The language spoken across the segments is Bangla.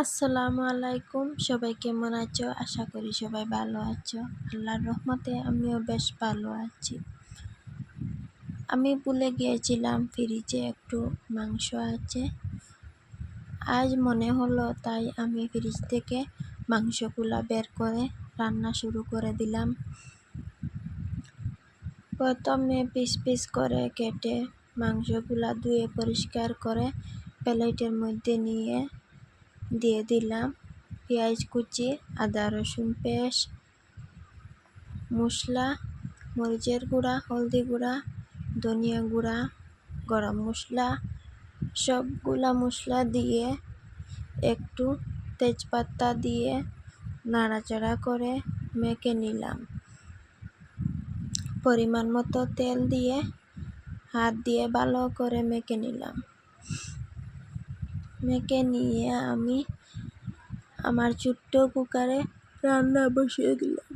আসসালামু আলাইকুম। সবাই কেমন আছো? আশা করি সবাই ভালো আছো। আল্লাহর রহমতে আমিও বেশ ভালো আছি। আমি ভুলে গিয়েছিলাম ফ্রিজে একটু মাংস আছে। আজ মনে হলো তাই আমি ফ্রিজ থেকে মাংসগুলা বের করে রান্না শুরু করে দিলাম। প্রথমে পিস পিস করে কেটে মাংসগুলা ধুয়ে পরিষ্কার করে প্লেটের মধ্যে নিয়ে দিয়ে দিলাম। পেঁয়াজ কুচি, আদা রসুন পেস্ট, মশলা, মরিচের গুঁড়া, হলদি গুঁড়া, ধনিয়া গুঁড়া, গরম মশলা, সবগুলা মশলা দিয়ে একটু তেজপাতা দিয়ে নাড়াচাড়া করে মেখে নিলাম। পরিমাণ মতো তেল দিয়ে, হাত দিয়ে ভালো করে মেখে নিলাম। মেখে নিয়ে আমি আমার ছোট্ট কুকারে রান্না বসিয়ে দিলাম।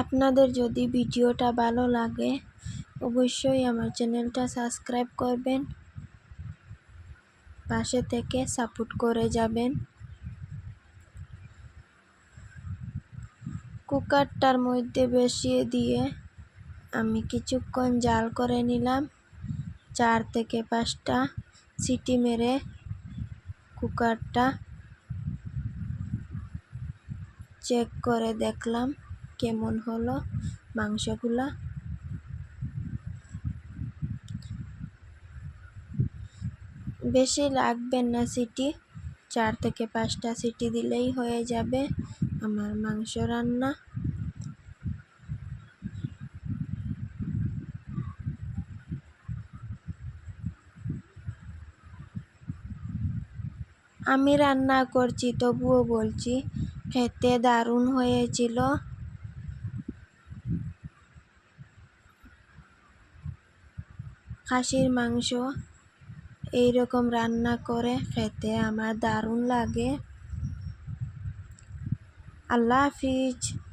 আপনাদের যদি ভিডিওটা ভালো লাগে, অবশ্যই আমার চ্যানেলটা সাবস্ক্রাইব করবেন। পাশে থেকে সাপোর্ট করে যাবেন। কুকারটার মধ্যে বসিয়ে দিয়ে আমি কিছুক্ষণ জাল করে নিলাম। চার থেকে পাঁচটা সিটি মেরে কুকারটা চেক করে দেখলাম কেমন হলো মাংসগুলা। বেশি লাগবে না সিটি, চার থেকে পাঁচটা সিটি দিলেই হয়ে যাবে আমার মাংস রান্না। আমি রান্না করছি, তবুও বলছি, খেতে দারুণ হয়েছিল। খাসির মাংস এই রকম রান্না করে খেতে আমার দারুণ লাগে। আল্লাহ হাফিজ।